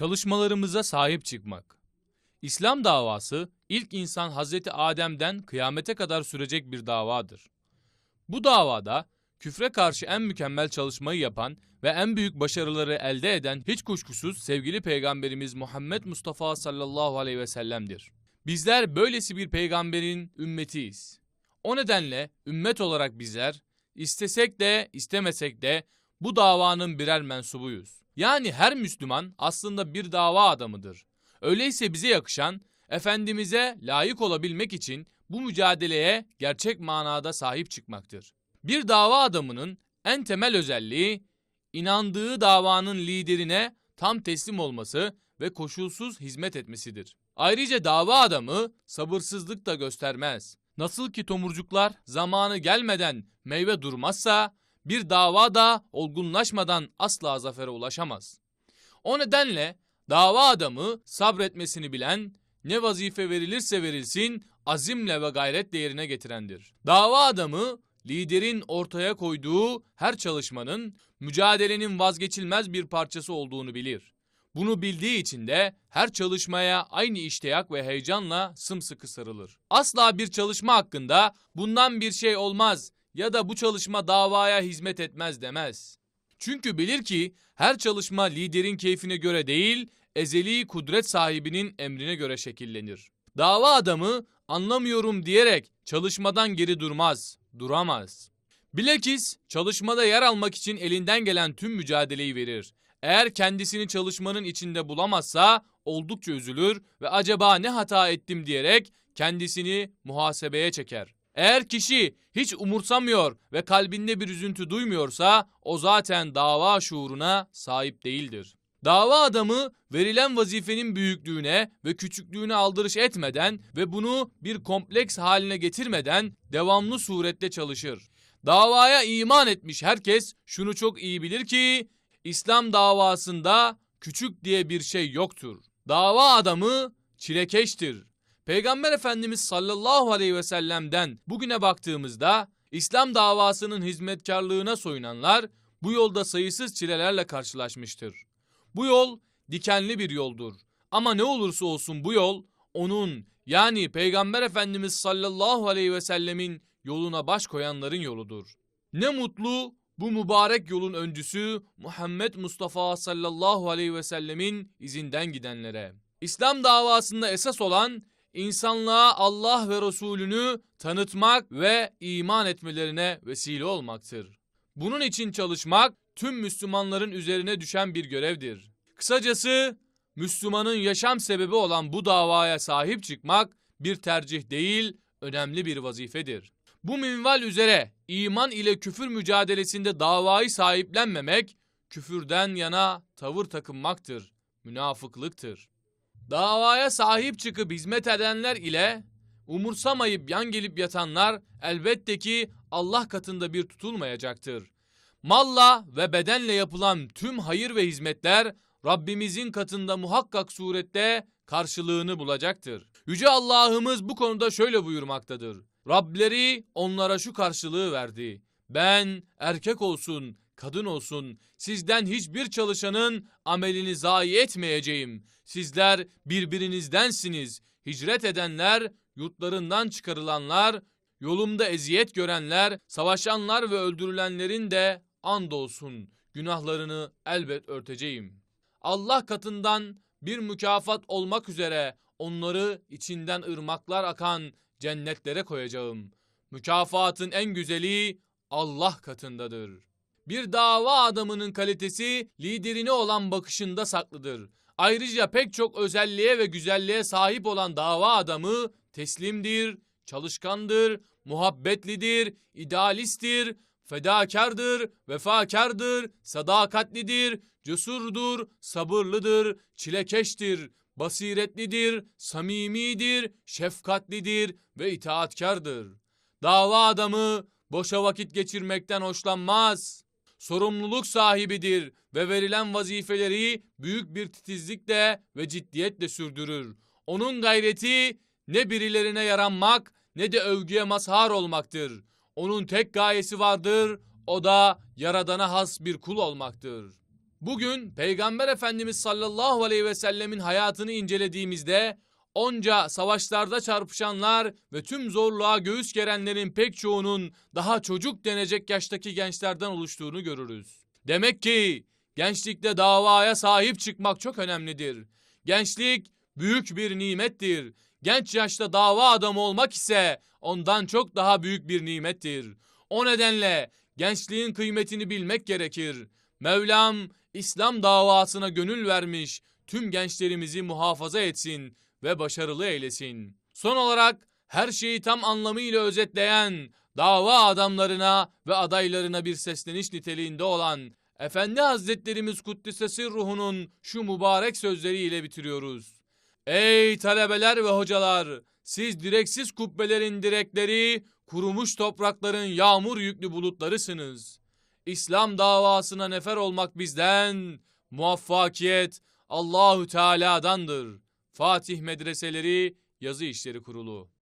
Çalışmalarımıza sahip çıkmak. İslam davası ilk insan Hazreti Adem'den kıyamete kadar sürecek bir davadır. Bu davada küfre karşı en mükemmel çalışmayı yapan ve en büyük başarıları elde eden hiç kuşkusuz sevgili peygamberimiz Muhammed Mustafa sallallahu aleyhi ve sellem'dir. Bizler böylesi bir peygamberin ümmetiyiz. O nedenle ümmet olarak bizler istesek de istemesek de bu davanın birer mensubuyuz. Yani her Müslüman aslında bir dava adamıdır. Öyleyse bize yakışan Efendimiz'e layık olabilmek için bu mücadeleye gerçek manada sahip çıkmaktır. Bir dava adamının en temel özelliği inandığı davanın liderine tam teslim olması ve koşulsuz hizmet etmesidir. Ayrıca dava adamı sabırsızlık da göstermez. Nasıl ki tomurcuklar zamanı gelmeden meyve durmazsa bir dava da olgunlaşmadan asla zafere ulaşamaz. O nedenle dava adamı sabretmesini bilen, ne vazife verilirse verilsin azimle ve gayretle yerine getirendir. Dava adamı liderin ortaya koyduğu her çalışmanın mücadelenin vazgeçilmez bir parçası olduğunu bilir. Bunu bildiği için de her çalışmaya aynı iştiyak ve heyecanla sımsıkı sarılır. Asla bir çalışma hakkında bundan bir şey olmaz ya da bu çalışma davaya hizmet etmez demez. Çünkü bilir ki her çalışma liderin keyfine göre değil, ezeli kudret sahibinin emrine göre şekillenir. Dava adamı anlamıyorum diyerek çalışmadan geri durmaz, duramaz. Bilakis çalışmada yer almak için elinden gelen tüm mücadeleyi verir. Eğer kendisini çalışmanın içinde bulamazsa oldukça üzülür ve acaba ne hata ettim diyerek kendisini muhasebeye çeker. Eğer kişi hiç umursamıyor ve kalbinde bir üzüntü duymuyorsa o zaten dava şuuruna sahip değildir. Dava adamı verilen vazifenin büyüklüğüne ve küçüklüğüne aldırış etmeden ve bunu bir kompleks haline getirmeden devamlı surette çalışır. Davaya iman etmiş herkes şunu çok iyi bilir ki İslam davasında küçük diye bir şey yoktur. Dava adamı çilekeştir. Peygamber Efendimiz sallallahu aleyhi ve sellem'den bugüne baktığımızda İslam davasının hizmetkarlığına soyunanlar bu yolda sayısız çilelerle karşılaşmıştır. Bu yol dikenli bir yoldur. Ama ne olursa olsun bu yol onun yani Peygamber Efendimiz sallallahu aleyhi ve sellemin yoluna baş koyanların yoludur. Ne mutlu bu mübarek yolun öncüsü Muhammed Mustafa sallallahu aleyhi ve sellemin izinden gidenlere. İslam davasında esas olan insanlığa Allah ve Resulünü tanıtmak ve iman etmelerine vesile olmaktır. Bunun için çalışmak tüm Müslümanların üzerine düşen bir görevdir. Kısacası Müslümanın yaşam sebebi olan bu davaya sahip çıkmak bir tercih değil, önemli bir vazifedir. Bu minval üzere iman ile küfür mücadelesinde davayı sahiplenmemek, küfürden yana tavır takınmaktır, münafıklıktır. Davaya sahip çıkıp hizmet edenler ile umursamayıp yan gelip yatanlar elbette ki Allah katında bir tutulmayacaktır. Malla ve bedenle yapılan tüm hayır ve hizmetler Rabbimizin katında muhakkak surette karşılığını bulacaktır. Yüce Allah'ımız bu konuda şöyle buyurmaktadır. Rableri onlara şu karşılığı verdi. Ben erkek olsun, kadın olsun sizden hiçbir çalışanın amelini zayi etmeyeceğim. Sizler birbirinizdensiniz. Hicret edenler, yurtlarından çıkarılanlar, yolumda eziyet görenler, savaşanlar ve öldürülenlerin de andolsun günahlarını elbet örteceğim. Allah katından bir mükafat olmak üzere onları içinden ırmaklar akan cennetlere koyacağım. Mükafatın en güzeli Allah katındadır. Bir dava adamının kalitesi liderine olan bakışında saklıdır. Ayrıca pek çok özelliğe ve güzelliğe sahip olan dava adamı teslimdir, çalışkandır, muhabbetlidir, idealisttir, fedakardır, vefakardır, sadakatlidir, cesurdur, sabırlıdır, çilekeştir, basiretlidir, samimidir, şefkatlidir ve itaatkardır. Dava adamı boşa vakit geçirmekten hoşlanmaz. Sorumluluk sahibidir ve verilen vazifeleri büyük bir titizlikle ve ciddiyetle sürdürür. Onun gayreti ne birilerine yaranmak ne de övgüye mazhar olmaktır. Onun tek gayesi vardır, o da yaradana has bir kul olmaktır. Bugün Peygamber Efendimiz sallallahu aleyhi ve sellemin hayatını incelediğimizde onca savaşlarda çarpışanlar ve tüm zorluğa göğüs gerenlerin pek çoğunun daha çocuk denecek yaştaki gençlerden oluştuğunu görürüz. Demek ki gençlikte davaya sahip çıkmak çok önemlidir. Gençlik büyük bir nimettir. Genç yaşta dava adamı olmak ise ondan çok daha büyük bir nimettir. O nedenle gençliğin kıymetini bilmek gerekir. Mevlam İslam davasına gönül vermiş tüm gençlerimizi muhafaza etsin ve başarılı eylesin. Son olarak her şeyi tam anlamıyla özetleyen dava adamlarına ve adaylarına bir sesleniş niteliğinde olan Efendi Hazretlerimiz Kuddisesi ruhunun şu mübarek sözleriyle bitiriyoruz. Ey talebeler ve hocalar! Siz direksiz kubbelerin direkleri, kurumuş toprakların yağmur yüklü bulutlarısınız. İslam davasına nefer olmak bizden, muvaffakiyet Allahü Teala'dandır. Fatih Medreseleri Yazı İşleri Kurulu